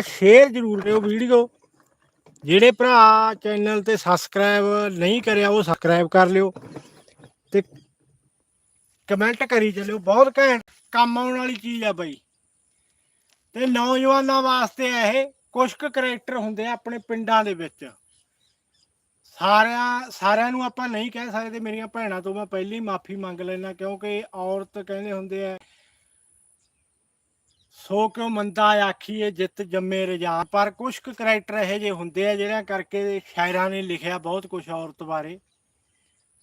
Share ਜ਼ਰੂਰ ਕਰਿਓ video ਜਿਹੜੇ ਭਰਾ ਚੈਨਲ ਤੇ ਸਬਸਕ੍ਰਾਈਬ ਨਹੀਂ ਕਰਿਆ, ਉਹ ਸਬਸਕ੍ਰਾਈਬ ਕਰ ਲਿਓ। ਤੇ ਕਮੈਂਟ ਕਰੀ ਚੱਲਿਓ। ਬਹੁਤ ਘੈਂਟ ਕੰਮ ਆਉਣ ਵਾਲੀ ਚੀਜ਼ ਆ ਬਈ। ਤੇ ਨੌਜਵਾਨਾਂ ਵਾਸਤੇ ਇਹ ਕੁਝ ਕੁ ਕਰੈਕਟਰ ਹੁੰਦੇ ਆ ਆਪਣੇ ਪਿੰਡਾਂ ਦੇ ਵਿੱਚ। ਸਾਰਿਆਂ ਸਾਰਿਆਂ ਨੂੰ ਆਪਾਂ ਨਹੀਂ ਕਹਿ ਸਕਦੇ। ਮੇਰੀਆਂ ਭੈਣਾਂ ਤੋਂ ਮੈਂ ਪਹਿਲੀ ਮਾਫੀ ਮੰਗ ਲੈਣਾ ਕਿਉਂਕਿ ਔਰਤ ਕਹਿੰਦੇ ਹੁੰਦੇ ਆ ਸੋ ਕਿਉਂ ਮੰਦਾ ਆਖੀਏ ਜਿੱਤ ਜੰਮੇ ਰਜਾ ਪਰ ਕੁਝ ਕੁ ਕਰੈਕਟਰ ਇਹੋ ਜਿਹੇ ਹੁੰਦੇ ਆ ਜਿਹੜਿਆਂ ਕਰਕੇ ਸ਼ਾਇਰਾਂ ਨੇ ਲਿਖਿਆ ਬਹੁਤ ਕੁਝ ਔਰਤ ਬਾਰੇ।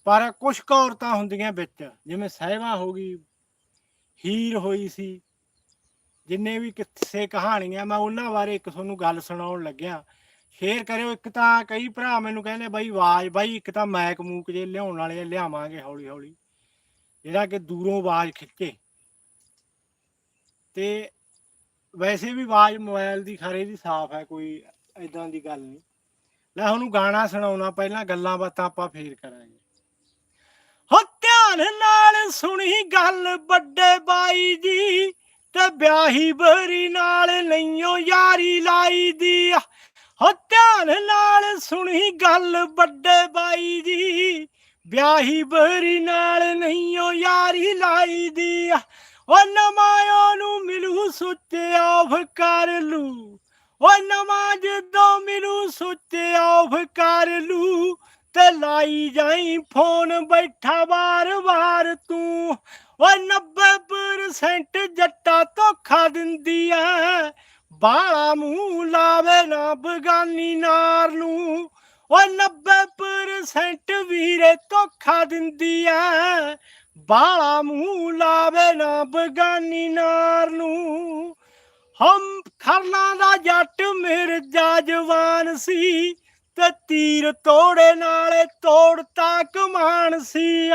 ਪਰ ਕੁਝ ਕੁ ਔਰਤਾਂ ਹੁੰਦੀਆਂ ਵਿੱਚ, ਜਿਵੇਂ ਸਹਿਵਾ ਹੋ ਗਈ, ਹੀਰ ਹੋਈ ਸੀ, ਜਿੰਨੇ ਵੀ ਕਿੱਸੇ ਕਹਾਣੀਆਂ, ਮੈਂ ਉਹਨਾਂ ਬਾਰੇ ਇੱਕ ਤੁਹਾਨੂੰ ਗੱਲ ਸੁਣਾਉਣ ਲੱਗਿਆ। ਸ਼ੇਅਰ ਕਰਿਓ, ਇੱਕ ਤਾਂ ਕਈ ਭਰਾ ਮੈਨੂੰ ਕਹਿੰਦੇ, ਬਾਈ ਆਵਾਜ਼, ਬਾਈ ਇੱਕ ਤਾਂ ਮੈਕ ਮੂਕ ਜੇ ਲਿਆਉਣ ਵਾਲੇ ਲਿਆਵਾਂਗੇ ਹੌਲੀ ਹੌਲੀ ਜਿਹੜਾ ਕਿ ਦੂਰੋਂ ਆਵਾਜ਼ ਖਿੱਚੇ। ਤੇ ਵੈਸੇ ਵੀ ਆਵਾਜ਼ ਮੋਬਾਈਲ ਦੀ ਖਰੇ ਦੀ ਸਾਫ਼ ਹੈ, ਕੋਈ ਐਦਾਂ ਦੀ ਗੱਲ ਨਹੀਂ। ਲੈ ਉਹਨੂੰ ਗਾਣਾ ਸੁਣਾਉਣਾ, ਪਹਿਲਾਂ ਗੱਲਾਂ ਬਾਤਾਂ ਆਪਾਂ ਫੇਰ ਕਰਾਂਗੇ। ਹੋ ਧਿਆਨ ਨਾਲ ਸੁਣੀ ਗੱਲ ਵੱਡੇ ਬਾਈ ਦੀ, ਤੇ ਵਿਆਹੀ ਬਰੀ ਨਾਲ ਨਹੀਂਓ ਯਾਰੀ ਲਾਈ ਦੀ। ਹੋ ਧਿਆਨ ਨਾਲ ਸੁਣੀ ਗੱਲ ਵੱਡੇ ਬਾਈ ਦੀ, ਵਿਆਹੀ ਬਰੀ ਨਾਲ ਨਹੀਂਓ ਯਾਰੀ ਲਾਈ ਦੀ। ਓ ਨਮਾਇਓ ਨੂੰ ਮਿਲੂ ਸੁੱਤੇ ਆਫ ਕਰ ਲੂ। ਓ ਨਮਾਜ਼ ਦੋ ਮਿਲੂ ਸੁੱਤੇ ਆਫ ਕਰ ਲੂ, ਤੇ ਲਾਈ ਜਾਈ ਫੋਨ ਬੈਠਾ ਵਾਰ-ਵਾਰ ਤੂੰ। ਓ 90% ਜੱਟਾ ਧੋਖਾ ਦਿੰਦੀ ਐ, ਬਾਲਾ ਮੂੰਹ ਲਾਵੇ ਨਾ ਬਗਾਨੀ ਨਾਰ ਨੂੰ। ਓ 90% ਵੀਰੇ ਧੋਖਾ ਦਿੰਦੀ ਐ ਬਾਲਾ ਮੂੰਹ ਲਾਵੇ ਨਾ ਬਗਾਨੀ ਨਾਰ ਨੂੰ। ਹਮ ਖਰਨਾ ਦਾ ਜੱਟ ਮਿਰਜ਼ਾ ਜਵਾਨ ਸੀ ਤੇ ਤੀਰ ਤੋੜੇ ਨਾਲੇ ਤੋੜਤਾ ਕਮਾਨ ਸੀ।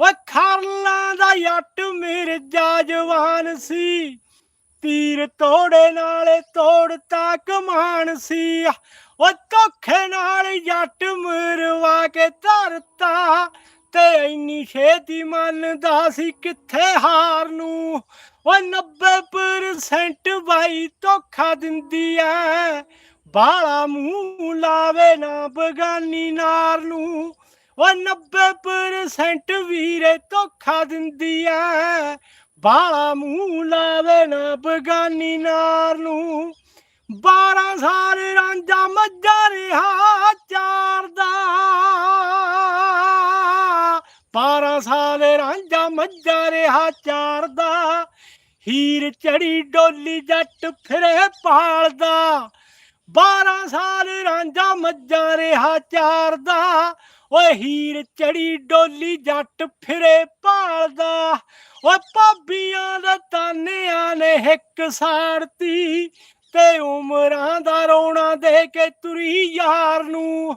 ਓ ਖਰਨਾ ਦਾ ਜੱਟ ਮਿਰਜ਼ਾ ਜਵਾਨ ਸੀ। ਤੀਰ ਤੋੜੇ ਨਾਲੇ ਤੋੜਤਾ ਕਮਾਨ ਸੀ। ਓ ਧੋਖੇ ਨਾਲ ਜੱਟ ਮਰਵਾ ਕੇ ਧਰਤਾ। ਤੇ ਇੰਨੀ ਛੇਤੀ ਮੰਨਦਾ ਸੀ, ਕਿੱਥੇ ਹਾਰ ਨੂੰ? ਓ 90% ਬਾਈ ਧੋਖਾ ਦਿੰਦੀ ਐ। ਬਾਲਾ ਮੂੰਹ ਲਾਵੇ ਨਾ ਬਗਾਨੀ ਨਾਰ ਨੂੰ। ਓ 90% ਵੀਰੇ ਧੋਖਾ ਦਿੰਦੀ ਐ। ਬਾਲਾ ਮੂੰਹ ਲਾਵੇ ਨਾ ਬਗਾਨੀ ਨਾਰ ਨੂੰ। 12 ਸਾਲ ਰਾਂਝਾ ਮੱਝਾ ਰਿਹਾ ਰਾਂਝਾ ਰਿਹਾ ਚਾਰਦਾ ਹੀਰ ਚੜੀ ਡੋਲੀ, ਜੱਟ ਫਿਰੇ ਪਾਲਦਾ 12 ਸਾਲ ਰਾਂਝਾ ਮੱਝਾ ਰਿਹਾ ਚਾਰ ਓਏ ਹੀਰ ਚੜੀ ਡੋਲੀ, ਜੱਟ ਫਿਰੇ ਪਾਲਦਾ ਓਏ ਭਾਬੀਆਂ ਦਾ ਤਾਨਿਆਂ ਨੇ ਹਿੱਕ ਸਾੜਤੀ ਤੇ ਉਮਰਾਂ ਦਾ ਰੋਣਾ ਦੇ ਕੇ ਤੁਰੀ ਯਾਰ ਨੂੰ।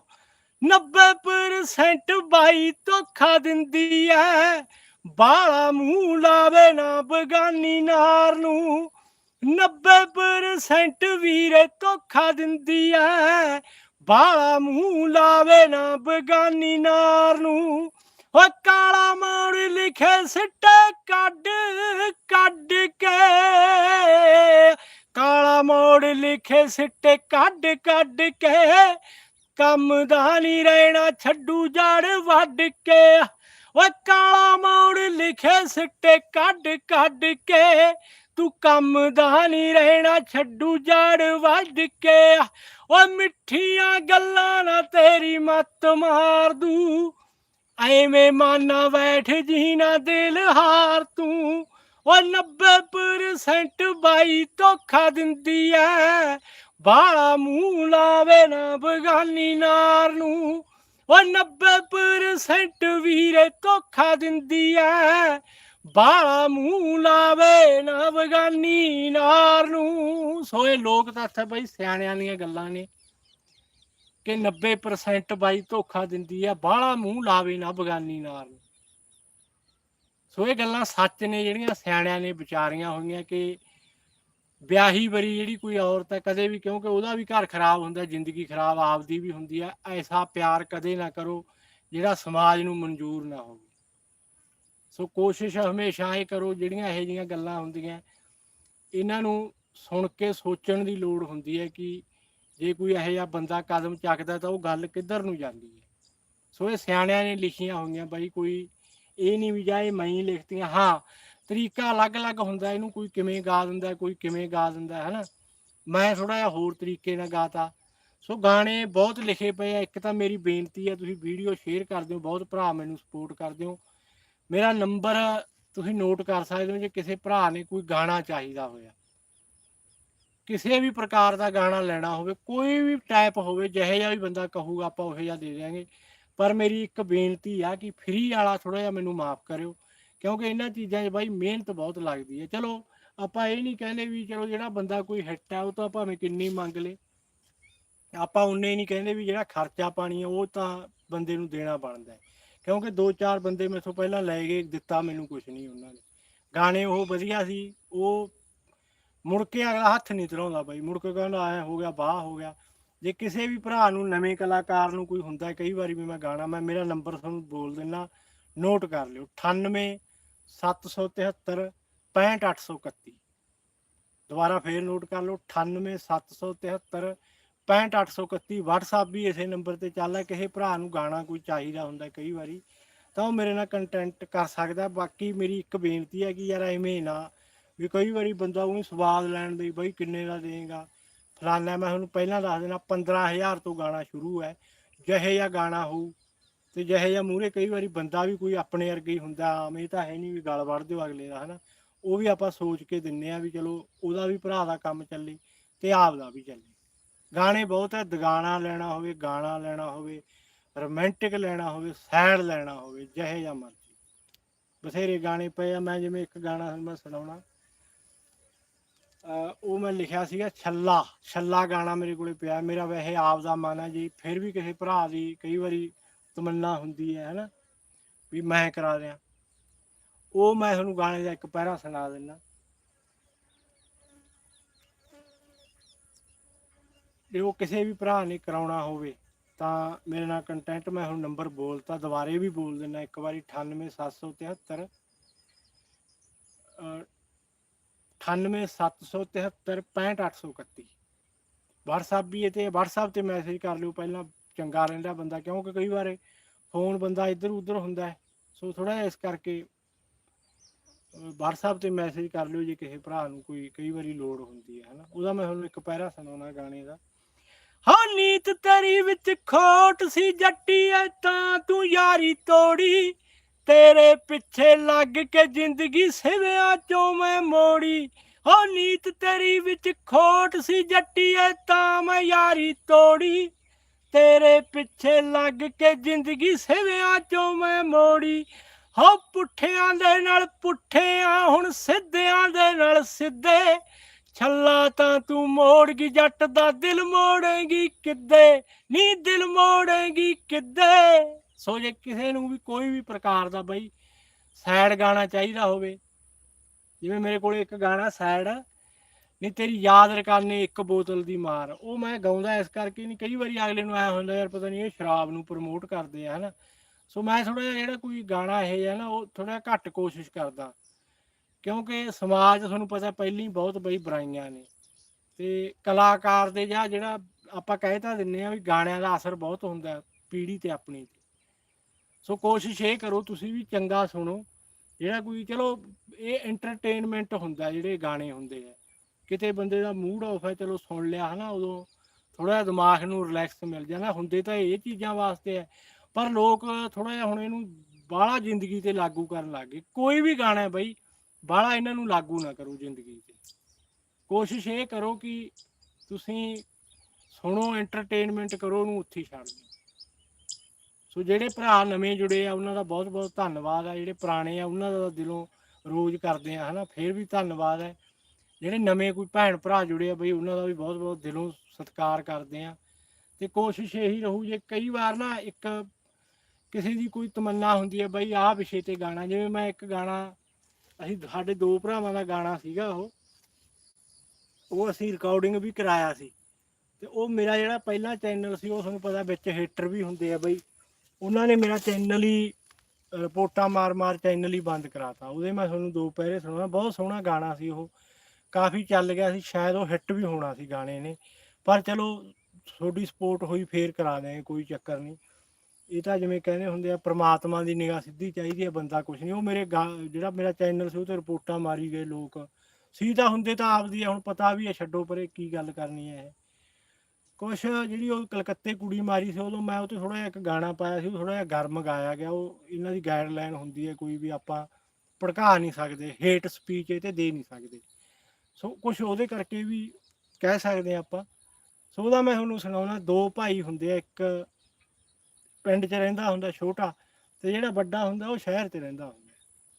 90% ਬਾਈ ਧੋਖਾ ਦਿੰਦੀ ਐ। ਬਾਲਾ ਮੂੰਹ ਲਾਵੇ ਨਾ ਬਗਾਨੀ ਨਾਰ ਨੂੰ। 90% ਵੀਰੇ ਧੋਖਾ ਦਿੰਦੀ ਐ। ਬਾਲਾ ਮੂੰਹ ਲਾਵੇ ਨਾ ਬਗਾਨੀ ਨਾਰ ਨੂੰ। ਓ ਕਾਲਾ ਮੋੜ ਲਿਖੇ ਸਿੱਟੇ ਕੱਢ ਕੱਢ ਕੇ। ਕਾਲਾ ਮੋੜ ਲਿਖੇ ਸਿੱਟੇ ਕੱਢ ਕੱਢ ਕੇ। ਕੰਮ ਦਾ ਨਹੀਂ ਰਹਿਣਾ ਛੱਡੂ ਜੜ ਵੱਢ ਕੇ। ਓਏ ਕਾਲਾ ਮੋੜ ਲਿਖੇ ਸਿੱਟੇ ਕੱਢ ਕੱਢ ਕੇ। ਤੂੰ ਕੰਮ ਦਾ ਨਹੀਂ ਰਹਿਣਾ, ਛੱਡੂ ਜੜ ਵੱਢ ਕੇ। ਓਏ ਮਿੱਠੀਆਂ ਗੱਲਾਂ ਨਾ ਤੇਰੀ ਮੱਤ ਮਾਰ ਦੂ। ਐਵੇਂ ਮਾਨਾ ਬੈਠ ਜੀ ਨਾ ਦਿਲ ਹਾਰ ਤੂੰ। ਓ 90% ਬਾਈ ਧੋਖਾ ਦਿੰਦੀ ਐ। ਬਾਲਾ ਮੂੰਹ ਲਾਵੇ ਨਾ ਬਗਾਨੀ ਨਾਰ ਨੂੰ। ਓ 90% ਵੀਰੇ ਧੋਖਾ ਦਿੰਦੀ ਐ। ਬਾਲਾ ਮੂੰਹ ਲਾਵੇ ਨਾ ਬਗਾਨੀ ਨਾਰ ਨੂੰ। ਸੋ ਲੋਕ ਤਾਂ ਇੱਥੇ ਬਈ ਸਿਆਣਿਆਂ ਦੀਆਂ ਗੱਲਾਂ ਨੇ ਕਿ 90% ਬਾਈ ਧੋਖਾ ਦਿੰਦੀ ਆ ਬਾਹਲਾ ਮੂੰਹ ਲਾਵੇ ਨਾ ਬਗਾਨੀ ਨਾਰ ਨੂੰ। ਸੋ ਇਹ ਗੱਲਾਂ ਸੱਚ ਨੇ ਜਿਹੜੀਆਂ ਸਿਆਣਿਆਂ ਨੇ ਵਿਚਾਰੀਆਂ ਹੋਈਆਂ ਕਿ ਵਿਆਹੀ ਬਰੀ ਜਿਹੜੀ ਕੋਈ ਔਰਤ ਹੈ, ਕਦੇ ਵੀ ਕਿਉਂਕਿ ਉਹਦਾ ਵੀ ਘਰ ਖਰਾਬ ਹੁੰਦਾ ਜ਼ਿੰਦਗੀ ਖਰਾਬ ਆਪਦੀ ਵੀ ਹੁੰਦੀ ਹੈ, ਐਸਾ ਪਿਆਰ ਕਦੇ ਨਾ ਕਰੋ ਜਿਹੜਾ ਸਮਾਜ ਨੂੰ ਮਨਜ਼ੂਰ ਨਾ ਹੋਵੇ। ਸੋ ਕੋਸ਼ਿਸ਼ ਹਮੇਸ਼ਾ ਇਹ ਕਰੋ, ਜਿਹੜੀਆਂ ਇਹੋ ਜਿਹੀਆਂ ਗੱਲਾਂ ਹੁੰਦੀਆਂ, ਇਹਨਾਂ ਨੂੰ ਸੁਣ ਕੇ ਸੋਚਣ ਦੀ ਲੋੜ ਹੁੰਦੀ ਹੈ ਕਿ ਜੇ ਕੋਈ ਇਹੋ ਜਿਹਾ ਬੰਦਾ ਕਦਮ ਚੱਕਦਾ ਤਾਂ ਉਹ ਗੱਲ ਕਿੱਧਰ ਨੂੰ ਜਾਂਦੀ ਹੈ। ਸੋ ਇਹ ਸਿਆਣਿਆਂ ਨੇ ਲਿਖੀਆਂ ਹੋਈਆਂ, ਬਾਈ ਕੋਈ ਇਹ ਨਹੀਂ ਵੀ ਜਾਏ ਮੈਂ ਲਿਖਤੀਆਂ, ਹਾਂ ਤਰੀਕਾ ਅਲੱਗ-ਅਲੱਗ ਹੁੰਦਾ, ਇਹਨੂੰ ਕੋਈ ਕਿਵੇਂ ਗਾ ਦਿੰਦਾ, ਕੋਈ ਕਿਵੇਂ ਗਾ ਦਿੰਦਾ ਹੈ ਨਾ ਮੈਂ ਥੋੜਾ ਜਿਹਾ ਹੋਰ ਤਰੀਕੇ ਨਾਲ ਗਾਤਾ। ਸੋ ਗਾਣੇ ਬਹੁਤ ਲਿਖੇ ਪਏ ਆ, ਇੱਕ ਤਾਂ ਮੇਰੀ ਬੇਨਤੀ ਹੈ ਤੁਸੀਂ ਵੀਡੀਓ ਸ਼ੇਅਰ ਕਰ ਦਿਓ, ਬਹੁਤ ਭਰਾ ਮੈਨੂੰ ਸਪੋਰਟ ਕਰਦੇ ਹੋ ਮੇਰਾ ਨੰਬਰ ਤੁਸੀਂ ਨੋਟ ਕਰ ਸਕਦੇ ਹੋ, ਜੇ ਕਿਸੇ ਭਰਾ ਨੇ ਕੋਈ ਗਾਣਾ ਚਾਹੀਦਾ ਹੋਇਆ। ਕਿਸੇ ਵੀ ਪ੍ਰਕਾਰ ਦਾ ਗਾਣਾ ਲੈਣਾ ਹੋਵੇ, ਕੋਈ ਵੀ ਟਾਈਪ ਹੋਵੇ, ਜਿਹੇ ਜਿਹਾ ਵੀ ਬੰਦਾ ਕਹੂਗਾ, ਆਪਾਂ ਉਹੇ ਜਿਹਾ ਦੇ ਦਿਆਂਗੇ। ਪਰ ਮੇਰੀ ਇੱਕ ਬੇਨਤੀ ਆ ਕਿ ਫ੍ਰੀ ਵਾਲਾ ਥੋੜਾ ਜਿਹਾ ਮੈਨੂੰ ਮਾਫ ਕਰਿਓ। ਕਿਉਂਕਿ ਇਹਨਾਂ ਚੀਜ਼ਾਂ 'ਚ ਬਾਈ ਮਿਹਨਤ ਬਹੁਤ ਲੱਗਦੀ ਹੈ। ਚਲੋ, ਆਪਾਂ ਇਹ ਨਹੀਂ ਕਹਿੰਦੇ ਵੀ ਚਲੋ ਜਿਹੜਾ ਬੰਦਾ ਕੋਈ ਹਿੱਟ ਹੈ ਉਹ ਤਾਂ ਭਾਵੇਂ ਕਿੰਨੀ ਮੰਗ ਲੇ। ਆਪਾਂ ਉਨੇ ਨਹੀਂ ਕਹਿੰਦੇ ਵੀ ਜਿਹੜਾ ਖਰਚਾ ਪਾਣੀ ਹੈ ਉਹ ਤਾਂ ਬੰਦੇ ਨੂੰ ਦੇਣਾ ਬਣਦਾ ਕਿਉਂਕਿ ਦੋ ਚਾਰ ਬੰਦੇ ਮੈਥੋਂ ਪਹਿਲਾਂ ਲੈ ਗਏ ਦਿੱਤਾ ਮੈਨੂੰ ਕੁਝ ਨਹੀਂ ਉਹਨਾਂ ਨੇ। ਗਾਣੇ ਉਹ ਵਧੀਆ ਸੀ, ਉਹ ਮੁੜ ਕੇ ਅਗਲਾ ਹੱਥ ਨਹੀਂ ਧਰਾਉਂਦਾ ਬਾਈ। ਮੁੜ ਕੇ ਕਹਿੰਦਾ ਐ ਹੋ ਗਿਆ ਬਾਹ ਹੋ ਗਿਆ। ਜੇ ਕਿਸੇ ਵੀ ਭਰਾ ਨੂੰ, ਨਵੇਂ ਕਲਾਕਾਰ ਨੂੰ ਕੋਈ ਹੁੰਦਾ, ਕਈ ਵਾਰੀ ਵੀ ਮੈਂ ਗਾਣਾ, ਮੈਂ ਮੇਰਾ ਨੰਬਰ ਤੁਹਾਨੂੰ ਬੋਲ ਦਿੰਦਾ ਨੋਟ ਕਰ ਲਿਓ। 98 773 65831 ਦੁਬਾਰਾ ਫੇਰ ਨੋਟ ਕਰ ਲਓ 98 773 65831 WhatsApp ਵੀ ਇਸੇ ਨੰਬਰ ਤੇ ਚੱਲਦਾ, ਕਿਸੇ ਭਰਾ ਨੂੰ ਗਾਣਾ ਕੋਈ ਚਾਹੀਦਾ ਹੁੰਦਾ ਕਈ ਵਾਰੀ, ਤਾਂ ਉਹ ਮੇਰੇ ਨਾਲ ਕੰਟੈਂਟ ਕਰ ਸਕਦਾ। ਬਾਕੀ ਮੇਰੀ ਇੱਕ ਬੇਨਤੀ ਹੈ ਕਿ ਯਾਰ ਐਵੇਂ ਨਾ, ਵੀ ਕਈ ਵਾਰੀ ਬੰਦਾ ਉਹਨੂੰ ਸਵਾਦ ਲੈਣ ਦੇ ਬਈ ਕਿੰਨੇ ਦਾ ਦੇਗਾ ਫਲਾਨਾ ਮੈਂ ਤੁਹਾਨੂੰ ਪਹਿਲਾਂ ਦੱਸ ਦੇਣਾ 15000 ਤੋਂ ਗਾਣਾ ਸ਼ੁਰੂ ਹੈ, ਜਿਹੇ ਜਿਹਾ ਗਾਣਾ ਹੋਊ ਤੇ ਜਿਹੇ ਜਿਹਾ ਮੂਹਰੇ ਕਈ ਵਾਰੀ ਬੰਦਾ ਵੀ ਕੋਈ ਆਪਣੇ ਵਰਗਾ ਹੀ ਹੁੰਦਾ ਆਮ ਇਹ ਤਾਂ ਹੈ ਨਹੀਂ ਵੀ ਗੱਲ ਵੜ ਦਿਓ ਅਗਲੇ ਦਾ, ਹਨਾ। ਉਹ ਵੀ ਆਪਾਂ ਸੋਚ ਕੇ ਦਿੰਨੇ ਆ ਵੀ ਚਲੋ ਉਹਦਾ ਵੀ ਭਰਾ ਦਾ ਕੰਮ ਚੱਲੇ ਤੇ ਆਪ ਦਾ ਵੀ ਚੱਲੇ। ਗਾਣੇ ਬਹੁਤ ਹੈ ਦਗਾਣਾ ਲੈਣਾ ਹੋਵੇ, ਗਾਣਾ ਲੈਣਾ ਹੋਵੇ, ਰੋਮਾਂਟਿਕ ਲੈਣਾ ਹੋਵੇ, ਸੈਡ ਲੈਣਾ ਹੋਵੇ, ਜਿਹੇ ਜਿਹਾ ਮਰਜ਼ੀ। ਬਥੇਰੇ ਗਾਣੇ ਪਏ ਆ, ਮੈਂ ਜਿਵੇਂ ਇੱਕ ਗਾਣਾ ਤੁਹਾਨੂੰ ਮੈਂ ਸੁਣਾਉਣਾ। ਉਹ ਮੈਂ ਲਿਖਿਆ ਸੀਗਾ, ਛੱਲਾ ਛੱਲਾ ਗਾਣਾ ਮੇਰੇ ਕੋਲੇ ਪਿਆ, ਮੇਰਾ ਵੈਸੇ ਆਪ ਦਾ ਮਨ ਹੈ ਜੀ, ਫਿਰ ਵੀ ਕਿਸੇ ਭਰਾ ਦੀ ਕਈ ਵਾਰੀ ਤਮੰਨਾ ਹੁੰਦੀ ਹੈ, ਹੈਨਾ? ਵੀ ਮੈਂ ਕਰਾ ਦਿਆਂ ਉਹ ਮੈਂ ਤੁਹਾਨੂੰ ਗਾਣੇ ਦਾ ਇੱਕ ਪਹਿਰਾ ਸੁਣਾ ਦਿੰਦਾ। ਜੇ ਉਹ ਕਿਸੇ ਵੀ ਭਰਾ ਨੇ ਕਰਾਉਣਾ ਹੋਵੇ, ਤਾਂ ਮੇਰੇ ਨਾਲ ਕੰਟੈਂਟ ਮੈਂ ਹੁਣ ਨੰਬਰ ਬੋਲਤਾ, ਦੁਬਾਰੇ ਵੀ ਬੋਲ ਦਿੰਦਾ। ਇੱਕ ਵਾਰੀ 98773 ਅਹ 9877365831 WhatsApp ਵੀ ਇਹ ਤੇ, WhatsApp ਤੇ ਮੈਸੇਜ ਕਰ ਲਿਓ ਪਹਿਲਾਂ। ਚੰਗਾ ਰਹਿੰਦਾ ਬੰਦਾ, ਕਿਉਂਕਿ ਕਈ ਵਾਰ ਫੋਨ ਬੰਦਾ ਇੱਧਰ ਉੱਧਰ ਹੁੰਦਾ ਹੈ। ਸੋ ਥੋੜਾ ਜਿਹਾ ਇਸ ਕਰਕੇ, ਅਹ WhatsApp ਤੇ ਮੈਸੇਜ ਕਰ ਲਿਓ ਜੇ ਕਿਸੇ ਭਰਾ ਨੂੰ ਕੋਈ ਕਈ ਵਾਰੀ ਲੋੜ ਹੁੰਦੀ ਹੈ, ਹਨਾ? ਉਹਦਾ ਮੈਂ ਤੁਹਾਨੂੰ ਇੱਕ ਪੈਰਾ ਸੁਣਾਉਣਾ ਗਾਣੇ ਦਾ। ਹਾਂ ਨੀਤ ਤੇਰੀ ਵਿੱਚ ਖੋਟ ਸੀ ਜੱਟੀ ਐ, ਤਾਂ ਤੂੰ ਯਾਰੀ ਤੋੜੀ। ਤੇਰੇ ਪਿੱਛੇ ਲੱਗ ਕੇ ਜ਼ਿੰਦਗੀ ਸਿਵਿਆਂ ਚੋਂ ਮੈਂ ਮੋੜੀ। ਹੋ ਨੀਤ ਤੇਰੀ ਵਿੱਚ ਖੋਟ ਸੀ ਜੱਟੀ ਤਾਂ ਮੈਂ ਯਾਰੀ ਤੋੜੀ। ਤੇਰੇ ਪਿੱਛੇ ਲੱਗ ਕੇ ਜ਼ਿੰਦਗੀ ਸਿਵਿਆਂ ਚੋਂ ਮੈਂ ਮੋੜੀ। ਹੋ ਪੁੱਠਿਆਂ ਦੇ ਨਾਲ ਪੁੱਠਿਆਂ, ਹੁਣ ਸਿੱਧਿਆਂ ਦੇ ਨਾਲ ਸਿੱਧੇ। ਛੱਲਾ ਤਾਂ ਤੂੰ ਮੋੜ ਗਈ ਜੱਟ ਦਾ ਦਿਲ ਮੋੜੇਗੀ ਕਿੱਦੇ? ਨੀ ਦਿਲ ਮੋੜੇਗੀ ਕਿੱਦੇ? ਸੋ ਜੇ ਕਿਸੇ ਨੂੰ ਵੀ ਕੋਈ ਵੀ ਪ੍ਰਕਾਰ ਦਾ ਬਈ ਸੈਡ ਗਾਣਾ ਚਾਹੀਦਾ ਹੋਵੇ, ਜਿਵੇਂ ਮੇਰੇ ਕੋਲ ਇੱਕ ਗਾਣਾ ਸੈਡ ਨਹੀਂ, ਤੇਰੀ ਯਾਦ ਰਕਾਨੇ ਇੱਕ ਬੋਤਲ ਦੀ ਮਾਰ। ਉਹ ਮੈਂ ਗਾਉਂਦਾ ਇਸ ਕਰਕੇ ਨਹੀਂ, ਕਈ ਵਾਰੀ ਅਗਲੇ ਨੂੰ ਆਇਆ ਹੁੰਦਾ ਯਾਰ ਪਤਾ ਨਹੀਂ ਇਹ ਸ਼ਰਾਬ ਨੂੰ ਪ੍ਰਮੋਟ ਕਰਦੇ ਆ, ਹਨਾ। ਸੋ ਮੈਂ ਥੋੜਾ ਜਿਹਾ ਜਿਹੜਾ ਕੋਈ ਗਾਣਾ ਇਹ ਜਿਹਾ ਨਾ, ਉਹ ਥੋੜਾ ਘੱਟ ਕੋਸ਼ਿਸ਼ ਕਰਦਾ। ਕਿਉਂਕਿ ਸਮਾਜ ਤੁਹਾਨੂੰ ਪਤਾ ਪਹਿਲੀ ਬਹੁਤ ਬਈ ਬੁਰਾਈਆਂ ਨੇ। ਤੇ ਕਲਾਕਾਰ ਦੇ ਜਾਂ ਜਿਹੜਾ ਆਪਾਂ ਕਹਿ ਤਾਂ ਦਿੰਨੇ ਆ ਵੀ ਗਾਣਿਆਂ ਦਾ ਅਸਰ ਬਹੁਤ ਹੁੰਦਾ ਪੀੜ੍ਹੀ ਤੇ ਆਪਣੀ ਤੇ। ਸੋ ਕੋਸ਼ਿਸ਼ ਇਹ ਕਰੋ, ਤੁਸੀਂ ਵੀ ਚੰਗਾ ਸੁਣੋ। ਜਿਹੜਾ ਕੋਈ, ਚਲੋ, ਇਹ ਐਂਟਰਟੇਨਮੈਂਟ ਹੁੰਦਾ, ਜਿਹੜੇ ਗਾਣੇ ਹੁੰਦੇ ਆ। ਕਿਤੇ ਬੰਦੇ ਦਾ ਮੂਡ ਆਫ ਹੈ, ਚਲੋ ਸੁਣ ਲਿਆ ਹਨਾ, ਉਦੋਂ ਥੋੜਾ ਜਿਹਾ ਦਿਮਾਗ ਨੂੰ ਰਿਲੈਕਸ ਮਿਲ ਜਾਂਦਾ। ਹੁੰਦੇ ਤਾਂ ਇਹ ਚੀਜ਼ਾਂ ਵਾਸਤੇ ਹੈ, ਪਰ ਲੋਕ ਥੋੜਾ ਜਿਹਾ ਹੁਣ ਇਹਨੂੰ ਬਾਹਲਾ ਜ਼ਿੰਦਗੀ ਤੇ ਲਾਗੂ ਕਰਨ ਲੱਗ ਗਏ। ਕੋਈ ਵੀ ਗਾਣਾ ਬਈ, ਬਾਹਲਾ ਇਹਨਾਂ ਨੂੰ ਲਾਗੂ ਨਾ ਕਰੋ ਜ਼ਿੰਦਗੀ ਤੇ। ਕੋਸ਼ਿਸ਼ ਇਹ ਕਰੋ ਕਿ ਤੁਸੀਂ ਸੁਣੋ ਐਂਟਰਟੇਨਮੈਂਟ ਕਰੋ, ਉਹਨੂੰ ਉੱਥੇ ਹੀ ਛੱਡ ਦਿਓ। ਸੋ ਜਿਹੜੇ ਭਰਾ ਨਵੇਂ ਜੁੜੇ ਆ, ਉਹਨਾਂ ਦਾ ਬਹੁਤ ਬਹੁਤ ਧੰਨਵਾਦ ਆ। ਜਿਹੜੇ ਪੁਰਾਣੇ ਆ, ਉਹਨਾਂ ਦਾ ਦਿਲੋਂ ਰੋਜ਼ ਕਰਦੇ ਆ, ਹਨਾ, ਫੇਰ ਵੀ ਧੰਨਵਾਦ ਹੈ। ਜਿਹੜੇ ਨਵੇਂ ਕੋਈ ਭੈਣ ਭਰਾ ਜੁੜੇ ਆ ਬਈ, ਉਹਨਾਂ ਦਾ ਵੀ ਬਹੁਤ ਬਹੁਤ ਦਿਲੋਂ ਸਤਿਕਾਰ ਕਰਦੇ ਆ। ਤੇ ਕੋਸ਼ਿਸ਼ ਇਹੀ ਰਹੂ ਜੇ ਕਈ ਵਾਰ ਨਾ ਇੱਕ ਕਿਸੇ ਦੀ ਕੋਈ ਤਮੰਨਾ ਹੁੰਦੀ ਹੈ ਬਈ ਆਹ ਵਿਸ਼ੇ ਤੇ ਗਾਣਾ, ਜਿਵੇਂ ਮੈਂ ਇੱਕ ਗਾਣਾ, ਅਸੀਂ ਸਾਡੇ ਦੋ ਭਰਾਵਾਂ ਦਾ ਗਾਣਾ ਸੀਗਾ ਉਹ। ਉਹ ਅਸੀਂ ਰਿਕਾਰਡਿੰਗ ਵੀ ਕਰਾਇਆ ਸੀ। ਤੇ ਉਹ ਮੇਰਾ ਜਿਹੜਾ ਪਹਿਲਾ ਚੈਨਲ ਸੀ, ਉਹ ਤੁਹਾਨੂੰ ਪਤਾ ਵਿੱਚ ਹੀਟਰ ਵੀ ਹੁੰਦੇ ਆ ਬਈ। ਉਹਨਾਂ ਨੇ ਮੇਰਾ ਚੈਨਲ ਹੀ ਰਿਪੋਰਟਾਂ ਮਾਰ ਮਾਰ ਚੈਨਲ ਹੀ ਬੰਦ ਕਰਾਤਾ। ਉਹਦੇ ਮੈਂ ਤੁਹਾਨੂੰ ਦੋ ਪਹਿਰੇ ਸੁਣਾਉਣਾ, ਬਹੁਤ ਸੋਹਣਾ ਗਾਣਾ ਸੀ ਉਹ। ਕਾਫੀ ਚੱਲ ਗਿਆ ਸੀ ਸ਼ਾਇਦ ਉਹ ਹਿੱਟ ਵੀ ਹੋਣਾ ਸੀ ਗਾਣੇ ਨੇ ਪਰ ਚਲੋ ਤੁਹਾਡੀ ਸਪੋਰਟ ਹੋਈ ਫੇਰ ਕਰਾ ਦਿਆਂਗੇ ਕੋਈ ਚੱਕਰ ਨਹੀਂ। ਇਹ ਤਾਂ ਜਿਵੇਂ ਕਹਿੰਦੇ ਹੁੰਦੇ ਆ ਪ੍ਰਮਾਤਮਾ ਦੀ ਨਿਗਾਹ ਸਿੱਧੀ ਚਾਹੀਦੀ ਹੈ ਬੰਦਾ ਕੁਝ ਨਹੀਂ। ਉਹ ਮੇਰੇ ਗਾ- ਜਿਹੜਾ ਮੇਰਾ ਚੈਨਲ ਸੀ ਉਹ ਤੇ ਰਿਪੋਰਟਾਂ ਮਾਰੀ ਗਏ ਲੋਕ। ਸੀ ਤਾਂ ਹੁੰਦੇ ਤਾਂ ਆਪਦੀ ਆ, ਹੁਣ ਪਤਾ ਵੀ ਹੈ ਛੱਡੋ ਪਰੇ ਕੀ ਗੱਲ ਕਰਨੀ ਹੈ ਇਹ। ਕੁਛ ਜਿਹੜੀ ਉਹ ਕਲਕੱਤੇ ਕੁੜੀ ਮਾਰੀ ਸੀ ਉਦੋਂ ਮੈਂ ਉਹ ਤੇ ਥੋੜਾ ਜਿਹਾ ਇੱਕ ਗਾਣਾ ਪਾਇਆ ਸੀ ਉਹ ਥੋੜਾ ਜਿਹਾ ਗਰਮ ਗਾਇਆ ਗਿਆ। ਉਹ ਇਹਨਾਂ ਦੀ ਗਾਈਡਲਾਈਨ ਹੁੰਦੀ ਹੈ ਕੋਈ ਵੀ ਆਪਾਂ ਭੜਕਾ ਨਹੀਂ ਸਕਦੇ ਹੇਟ ਸਪੀਚ ਇਹ ਤੇ ਦੇ ਨਹੀਂ ਸਕਦੇ। ਸੋ ਕੁਝ ਉਹਦੇ ਕਰਕੇ ਵੀ ਕਹਿ ਸਕਦੇ ਹਾਂ ਆਪਾਂ। ਸੋ ਉਹਦਾ ਮੈਂ ਤੁਹਾਨੂੰ ਸੁਣਾਉਣਾ, ਦੋ ਭਾਈ ਹੁੰਦੇ ਆ, ਇੱਕ ਪਿੰਡ 'ਚ ਰਹਿੰਦਾ ਹੁੰਦਾ ਛੋਟਾ ਤੇ ਜਿਹੜਾ ਵੱਡਾ ਹੁੰਦਾ ਉਹ ਸ਼ਹਿਰ 'ਚ ਰਹਿੰਦਾ ਹੁੰਦਾ।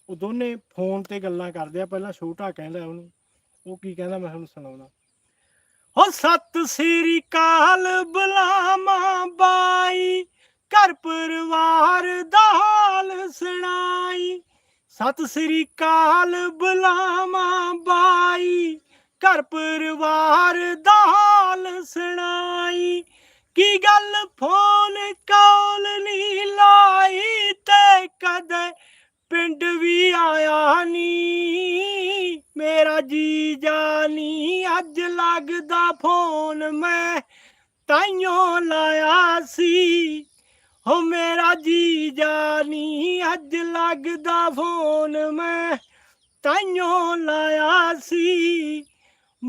ਉਹ ਦੋਨੇ ਫੋਨ ਤੇ ਗੱਲਾਂ ਕਰਦੇ ਆ, ਪਹਿਲਾਂ ਛੋਟਾ ਕਹਿੰਦਾ ਉਹਨੂੰ, ਉਹ ਕੀ ਕਹਿੰਦਾ ਮੈਂ ਤੁਹਾਨੂੰ ਸੁਣਾਉਣਾ। ਹੋ ਸਤਿ ਸ੍ਰੀ ਕਾਲ ਬੁਲਾਮਾ ਬਾਈ, ਘਰ ਪਰਿਵਾਰ ਦਾ ਹਾਲ ਸੁਣਾਈ। ਸਤਿ ਸ੍ਰੀ ਕਾਲ ਬੁਲਾਮਾ ਘਰ ਪਰਿਵਾਰ ਦਾ ਹਾਲ ਸੁਣਾਈ। ਕੀ ਗੱਲ ਫੋਨ ਕਾਲ ਨਹੀਂ ਲਾਈ ਤੇ ਕਦੇ ਪਿੰਡ ਵੀ ਆਇਆ ਨਹੀਂ। ਮੇਰਾ ਜੀ ਜਾਨੀ ਅੱਜ ਲੱਗਦਾ ਫੋਨ ਮੈਂ ਤਾਈਓ ਲਾਇਆ ਸੀ। ਹੋ ਮੇਰਾ ਜੀ ਜਾਨੀ ਅੱਜ ਲੱਗਦਾ ਫੋਨ ਮੈਂ ਤਾਈਓ ਲਾਇਆ ਸੀ।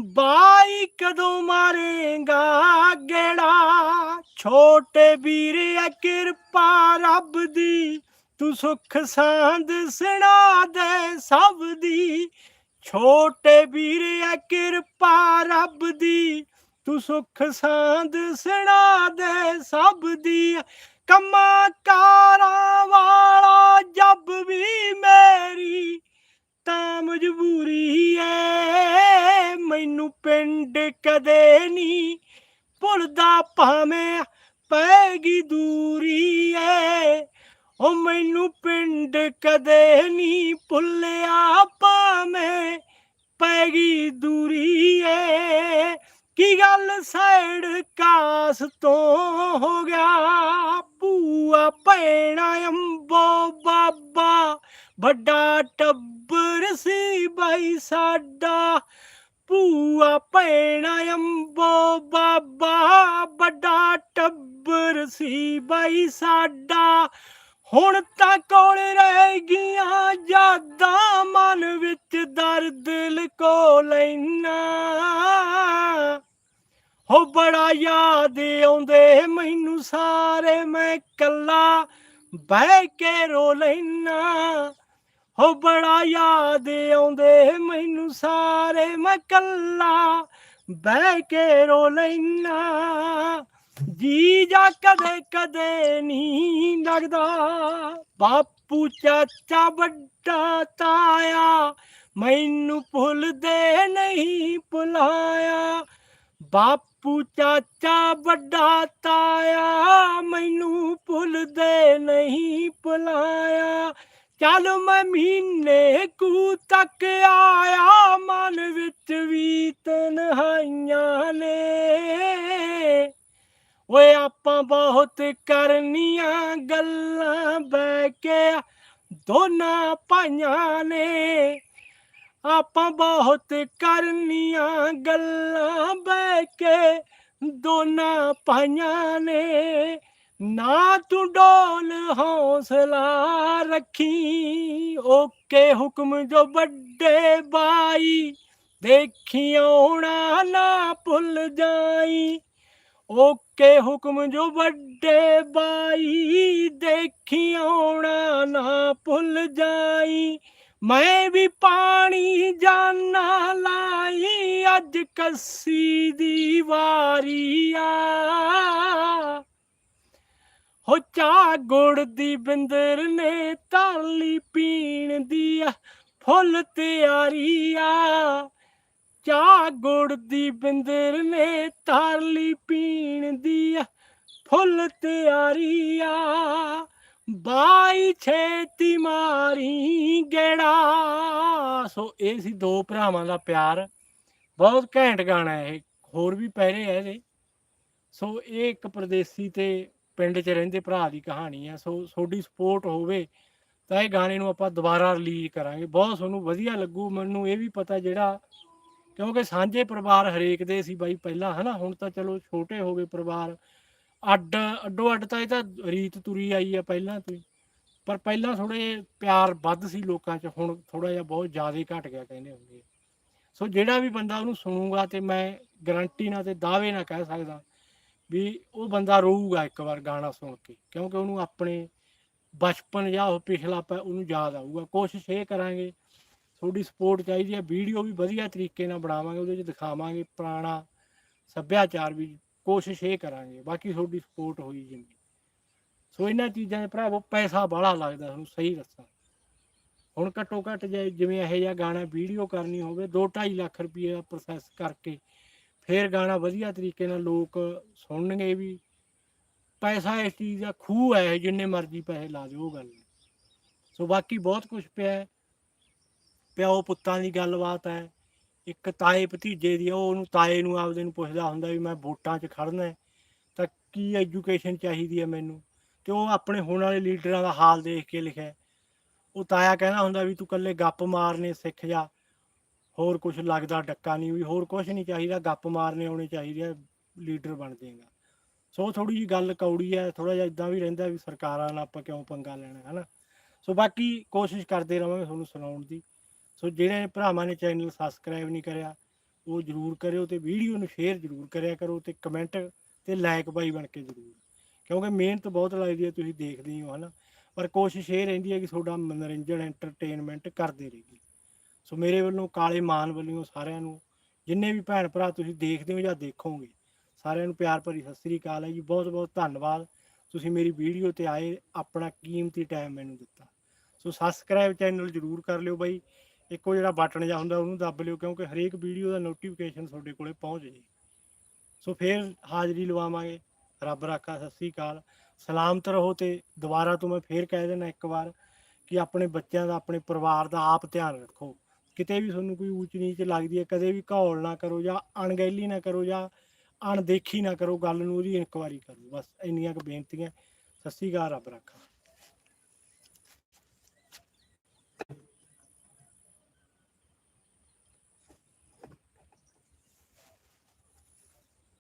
ਬਾਈ ਕਦੋਂ ਮਾਰੇਗਾ ਗੇੜਾ? ਛੋਟੇ ਵੀਰੇ ਕਿਰਪਾ ਰੱਬ ਦੀ। ਤੂੰ ਸੁੱਖ ਸਾਂਦ ਸੁਣਾ ਦੇ ਸਭ ਦੀ। ਛੋਟੇ ਵੀਰੇ ਕਿਰਪਾ ਰੱਬ ਦੀ। ਤੂੰ ਸੁੱਖ ਸਾਂਦ ਸੁਣਾ ਦੇ ਸਭ ਦੀ। ਕੰਮਾਂ ਕਾਰਾਂ ਵਾਲਾ ਜੱਬ ਵੀ ਮੇਰੀ। ਤਾਂ ਮਜਬੂਰੀ ਏ ਮੈਨੂੰ ਪਿੰਡ ਕਦੇ ਨਹੀਂ ਭੁੱਲਦਾ, ਭਾਵੇਂ ਪੈਗੀ ਦੂਰੀ ਏ ਉਹ ਮੈਨੂੰ ਪਿੰਡ ਕਦੇ ਨਹੀਂ ਭੁੱਲਿਆ, ਭਾਵੇਂ ਪੈਗੀ ਦੂਰੀ ਏ ਕੀ ਗੱਲ ਸਾਈਡ ਕਾਸ ਤੋਂ ਹੋ ਗਿਆ? ਭੂਆ, ਭੈਣਾ, ਅੰਬੋ, ਬਾਬਾ ਵੱਡਾ ਟੱਬਰ ਸੀ ਬਾਈ ਸਾਡਾ। ਭੂਆ ਭੈਣਾ ਅੰਬੋ ਬਾਬਾ, ਵੱਡਾ ਟੱਬਰ ਸੀ ਬਾਈ ਸਾਡਾ। ਹੁਣ ਤਾਂ ਕੋਲ ਰਹਿ ਗਈਆਂ ਯਾਦਾਂ, ਮਨ ਵਿੱਚ ਦਰਦ ਲਕੋ ਲੈਣਾ ਹੋ ਬੜਾ ਯਾਦ ਆਉਂਦੇ ਮੈਨੂੰ ਸਾਰੇ, ਮੈਂ ਕੱਲਾ ਬਹਿ ਕੇ ਰੋ ਲੈਣਾ ਹੋ ਬੜਾ ਯਾਦ ਆਉਂਦੇ ਮੈਨੂੰ ਸਾਰੇ, ਮੈਂ ਕੱਲਾ ਬਹਿ ਕੇ ਰੋ ਲੈਣਾ ਜੀ ਜਾ ਕਦੇ ਕਦੇ ਨਹੀਂ ਲੱਗਦਾ ਬਾਪੂ ਚਾਚਾ ਵੱਡਾ ਤਾਇਆ ਮੈਨੂੰ ਭੁੱਲਦੇ ਨਹੀਂ ਭੁਲਾਇਆ। ਬਾਪੂ ਚਾਚਾ ਵੱਡਾ ਤਾਇਆ ਮੈਨੂੰ ਭੁੱਲਦੇ ਨਹੀਂ ਭੁਲਾਇਆ। ਚੱਲ ਮੈਂ ਮਹੀਨੇ ਕੁ ਤੱਕ ਆਇਆ, ਮਨ ਵਿੱਚ ਵੀ ਤਨਹਾਈਆਂ ਨੇ। ਓਏ ਆਪਾਂ ਬਹੁਤ ਕਰਨੀਆਂ ਗੱਲਾਂ ਬਹਿ ਕੇ ਦੋਨਾਂ ਭਾਈਆਂ ਨੇ। ਆਪਾਂ ਬਹੁਤ ਕਰਨੀਆਂ ਗੱਲਾਂ ਬਹਿ ਕੇ ਦੋਨਾਂ ਭਾਈਆਂ ਨੇ। ਨਾ ਤੂੰ ਡੋਲ ਹੌਸਲਾ ਰੱਖੀ, ਓਕੇ ਹੁਕਮ ਜੋ ਵੱਡੇ ਬਾਈ ਦੇਖੀ ਆਉਣਾ ਨਾ ਭੁੱਲ ਜਾਈ। ਓਕੇ ਹੁਕਮ ਜੋ ਵੱਡੇ ਬਾਈ ਦੇਖੀ ਆਉਣਾ ਨਾ ਭੁੱਲ ਜਾਈ। ਮੈਂ ਵੀ ਪਾਣੀ ਜਾਨਾ ਲਾਈ, ਅੱਜ ਕੱਸੀ ਦੀ ਵਾਰੀ ਆ। ਹੋ ਚਾ ਗੁੜ ਦੀ ਬਿੰਦਰ ਨੇ ਤਾਲੀ ਪੀਣ ਦੀ ਆ, ਫੁੱਲ ਤਿਆਰੀ ਆ। ਚਾ ਗੁੜ ਦੀ ਬਿੰਦਰ ਨੇ ਤਾਲੀ ਪੀਣ ਦੀ ਆ, ਫੁੱਲ ਤਿਆਰੀ ਆ। ਬਾਈ ਛੇਤੀ ਮਾਰੀ ਗੇੜਾ। ਸੋ ਇਹ ਸੀ ਦੋ ਭਰਾਵਾਂ ਦਾ ਪਿਆਰ। ਬਹੁਤ ਘੈਂਟ ਗਾਣਾ ਇਹ ਹੋਰ ਵੀ ਪਹਿਰੇ ਹੈ ਇਹਦੇ। ਸੋ ਇਹ ਇੱਕ ਪਰਦੇਸੀ ਤੇ ਪਿੰਡ 'ਚ ਰਹਿੰਦੇ ਭਰਾ ਦੀ ਕਹਾਣੀ ਹੈ ਸੋ ਤੁਹਾਡੀ ਸਪੋਰਟ ਹੋਵੇ ਤਾਂ ਇਹ ਗਾਣੇ ਨੂੰ ਆਪਾਂ ਦੁਬਾਰਾ ਰਿਲੀਜ਼ ਕਰਾਂਗੇ। ਬਹੁਤ ਤੁਹਾਨੂੰ ਵਧੀਆ ਲੱਗੂ, ਮੈਨੂੰ ਇਹ ਵੀ ਪਤਾ ਜਿਹੜਾ ਕਿਉਂਕਿ ਸਾਂਝੇ ਪਰਿਵਾਰ ਹਰੇਕ ਦੇ ਸੀ ਬਾਈ ਪਹਿਲਾਂ, ਹਨਾ? ਹੁਣ ਤਾਂ ਚਲੋ ਛੋਟੇ ਹੋ ਗਏ ਪਰਿਵਾਰ। ਅੱਡ, ਅੱਡੋ ਅੱਡ ਤਾਂ ਇਹ ਤਾਂ ਰੀਤ ਤੁਰੀ ਆਈ ਆ ਪਹਿਲਾਂ ਤੋਂ ਹੀ। ਪਰ ਪਹਿਲਾਂ ਥੋੜੇ ਪਿਆਰ ਵੱਧ ਸੀ ਲੋਕਾਂ 'ਚ, ਹੁਣ ਥੋੜਾ ਜਿਹਾ ਬਹੁਤ ਜ਼ਿਆਦਾ ਹੀ ਘਟ ਗਿਆ ਕਹਿੰਦੇ ਹੁੰਦੇ ਸੋ ਜਿਹੜਾ ਵੀ ਬੰਦਾ ਉਹਨੂੰ ਸੁਣੂਗਾ ਤੇ ਮੈਂ ਗਰੰਟੀ ਨਾਲ ਤੇ ਦਾਅਵੇ ਨਾਲ ਕਹਿ ਸਕਦਾ ਵੀ ਉਹ ਬੰਦਾ ਰੋਊਗਾ ਇੱਕ ਵਾਰ ਗਾਣਾ ਸੁਣ ਕੇ, ਕਿਉਂਕਿ ਉਹਨੂੰ ਆਪਣੇ ਬਚਪਨ ਜਾਂ ਉਹ ਪਿਛਲਾ ਪ- ਉਹਨੂੰ ਯਾਦ ਆਊਗਾ। ਕੋਸ਼ਿਸ਼ ਇਹ ਕਰਾਂਗੇ, ਤੁਹਾਡੀ ਸਪੋਰਟ ਚਾਹੀਦੀ ਹੈ ਵੀਡੀਓ ਵੀ ਵਧੀਆ ਤਰੀਕੇ ਨਾਲ ਬਣਾਵਾਂਗੇ, ਉਹਦੇ 'ਚ ਦਿਖਾਵਾਂਗੇ ਪੁਰਾਣਾ ਸੱਭਿਆਚਾਰ ਵੀ, ਕੋਸ਼ਿਸ਼ ਇਹ ਕਰਾਂਗੇ, ਬਾਕੀ ਤੁਹਾਡੀ ਸਪੋਰਟ ਹੋਈ ਜਿੰਨੀ। ਸੋ ਇਹਨਾਂ ਚੀਜ਼ਾਂ ਦੇ ਭਰਾਵੋ, ਪੈਸਾ ਬਾਹਲਾ ਲੱਗਦਾ, ਤੁਹਾਨੂੰ ਸਹੀ ਦੱਸਾਂ। ਹੁਣ ਘੱਟੋ ਘੱਟ ਜੇ, ਜਿਵੇਂ ਇਹੋ ਜਿਹਾ ਗਾਣਾ ਵੀਡੀਓ ਕਰਨੀ ਹੋਵੇ 2.5 ਲੱਖ ਰੁਪਏ ਦਾ ਪ੍ਰੋਸੈਸ ਕਰਕੇ ਫਿਰ ਗਾਣਾ ਵਧੀਆ ਤਰੀਕੇ ਨਾਲ ਲੋਕ ਸੁਣਨਗੇ ਵੀ। ਪੈਸਾ ਇਸ ਚੀਜ਼ ਦਾ ਖੂਹ ਹੈ ਜਿੰਨੇ ਮਰਜ਼ੀ ਪੈਸੇ ਲਾ ਦਿਓ ਉਹ ਗੱਲ ਨਹੀਂ। ਸੋ ਬਾਕੀ ਬਹੁਤ ਕੁਝ ਪਿਆ ਹੈ। ਪਿਓ ਪੁੱਤਾਂ ਦੀ ਗੱਲਬਾਤ ਹੈ। ਇੱਕ ਤਾਏ ਭਤੀਜੇ ਦੀ ਆ, ਉਹ ਉਹਨੂੰ ਤਾਏ ਨੂੰ ਆਪਦੇ ਨੂੰ ਪੁੱਛਦਾ ਹੁੰਦਾ ਵੀ ਮੈਂ ਵੋਟਾਂ 'ਚ ਖੜਨਾ ਤਾਂ ਕੀ ਐਜੂਕੇਸ਼ਨ ਚਾਹੀਦੀ ਹੈ ਮੈਨੂੰ? ਤੇ ਉਹ ਆਪਣੇ ਹੁਣ ਵਾਲੇ ਲੀਡਰਾਂ ਦਾ ਹਾਲ ਦੇਖ ਕੇ ਲਿਖਿਆ ਉਹ ਤਾਇਆ ਕਹਿੰਦਾ ਹੁੰਦਾ ਵੀ ਤੂੰ ਕੱਲੇ ਗੱਪ ਮਾਰਨੇ ਸਿੱਖ ਜਾ। ਹੋਰ ਕੁਝ ਲੱਗਦਾ ਡੱਕਾ ਨਹੀਂ, ਵੀ ਹੋਰ ਕੁਝ ਨਹੀਂ ਚਾਹੀਦਾ, ਗੱਪ ਮਾਰਨੇ ਆਉਣੇ ਚਾਹੀਦੇ ਆ, ਲੀਡਰ ਬਣ ਜਾਏਗਾ। ਸੋ ਥੋੜੀ ਜੀ ਗੱਲ ਕੌੜੀ ਹੈ ਥੋੜਾ ਜਿਹਾ ਇਦਾਂ ਵੀ ਰਹਿੰਦਾ ਵੀ ਸਰਕਾਰਾਂ ਨਾਲ ਆਪਾਂ ਕਿਉਂ ਪੰਗਾ ਲੈਣਾ ਹੈ ਨਾ ਸੋ ਬਾਕੀ ਕੋਸ਼ਿਸ਼ ਕਰਦੇ ਰਵਾਂਗੇ ਤੁਹਾਨੂੰ ਸੁਣਾਉਣ ਦੀ। ਸੋ ਜਿਹੜੇ ਭਰਾਵਾਂ ਨੇ ਚੈਨਲ ਸਬਸਕ੍ਰਾਈਬ ਨਹੀਂ ਕਰਿਆ, ਉਹ ਜਰੂਰ ਕਰਿਓ ਤੇ ਵੀਡੀਓ ਨੂੰ ਸ਼ੇਅਰ ਜਰੂਰ ਕਰਿਆ ਕਰੋ ਤੇ ਕਮੈਂਟ ਤੇ ਲਾਈਕ ਬਾਈ ਬਣ ਕੇ ਜਰੂਰ। ਕਿਉਂਕਿ ਮਿਹਨਤ ਬਹੁਤ ਲੱਗਦੀ ਹੈ ਤੁਸੀਂ ਦੇਖਦੇ ਹੀ ਹੋ, ਹਨਾ? ਪਰ ਕੋਸ਼ਿਸ਼ ਇਹ ਰਹਿੰਦੀ ਹੈ ਕਿ ਤੁਹਾਡਾ ਮਨੋਰੰਜਨ ਐਂਟਰਟੇਨਮੈਂਟ ਕਰਦੇ ਰਹੀਏ। ਸੋ ਮੇਰੇ ਵੱਲੋਂ ਕਾਲੇ ਮਾਨ ਵੱਲੋਂ ਸਾਰਿਆਂ ਨੂੰ, ਜਿੰਨੇ ਵੀ ਭੈਣ ਭਰਾ ਤੁਸੀਂ ਦੇਖਦੇ ਹੋ ਜਾਂ ਦੇਖੋਗੇ, ਸਾਰਿਆਂ ਨੂੰ ਪਿਆਰ ਭਰੀ ਸਤਿ ਸ੍ਰੀ ਅਕਾਲ ਹੈ ਜੀ, ਬਹੁਤ ਬਹੁਤ ਧੰਨਵਾਦ। ਤੁਸੀਂ ਮੇਰੀ ਵੀਡੀਓ ਤੇ ਆਏ, ਆਪਣਾ ਕੀਮਤੀ ਟਾਈਮ ਮੈਨੂੰ ਦਿੱਤਾ। ਸੋ ਸਬਸਕ੍ਰਾਈਬ ਚੈਨਲ ਜਰੂਰ ਕਰ ਲਿਓ ਬਾਈ, ਇੱਕੋ ਜਿਹੜਾ ਬਟਨ ਜਾਂ ਹੁੰਦਾ ਉਹਨੂੰ ਦੱਬ ਲਿਓ, ਕਿਉਂਕਿ ਹਰੇਕ ਵੀਡੀਓ ਦਾ ਨੋਟੀਫਿਕੇਸ਼ਨ ਤੁਹਾਡੇ ਕੋਲੇ ਪਹੁੰਚ ਜੇ ਸੋ ਫਿਰ ਹਾਜ਼ਰੀ ਲਵਾਵਾਂਗੇ। ਰੱਬ ਰਾਖਾ, ਸਤਿ ਸ੍ਰੀ ਅਕਾਲ। ਸਲਾਮਤ ਰਹੋ ਤੇ ਦੁਬਾਰਾ ਤੋਂ ਮੈਂ ਫੇਰ ਕਹਿ ਦੇਣਾ ਇੱਕ ਵਾਰ ਕਿ ਆਪਣੇ ਬੱਚਿਆਂ ਦਾ, ਆਪਣੇ ਪਰਿਵਾਰ ਦਾ ਆਪ ਧਿਆਨ ਰੱਖੋ। ਕਿਤੇ ਵੀ ਤੁਹਾਨੂੰ ਕੋਈ ਉੱਚ ਨੀਚ ਲੱਗਦੀ ਹੈ, ਕਦੇ ਵੀ ਘੌਲ ਨਾ ਕਰੋ ਜਾਂ ਅਣਗਹਿਲੀ ਨਾ ਕਰੋ ਜਾਂ ਅਣਦੇਖੀ ਨਾ ਕਰੋ, ਗੱਲ ਨੂੰ ਉਹਦੀ ਇਨਕੁਆਰੀ ਕਰੋ, ਬਸ ਇੰਨੀਆਂ ਕੁ ਬੇਨਤੀਆਂ। ਸਤਿ ਸ੍ਰੀ ਅਕਾਲ, ਰੱਬ ਰਾਖਾ।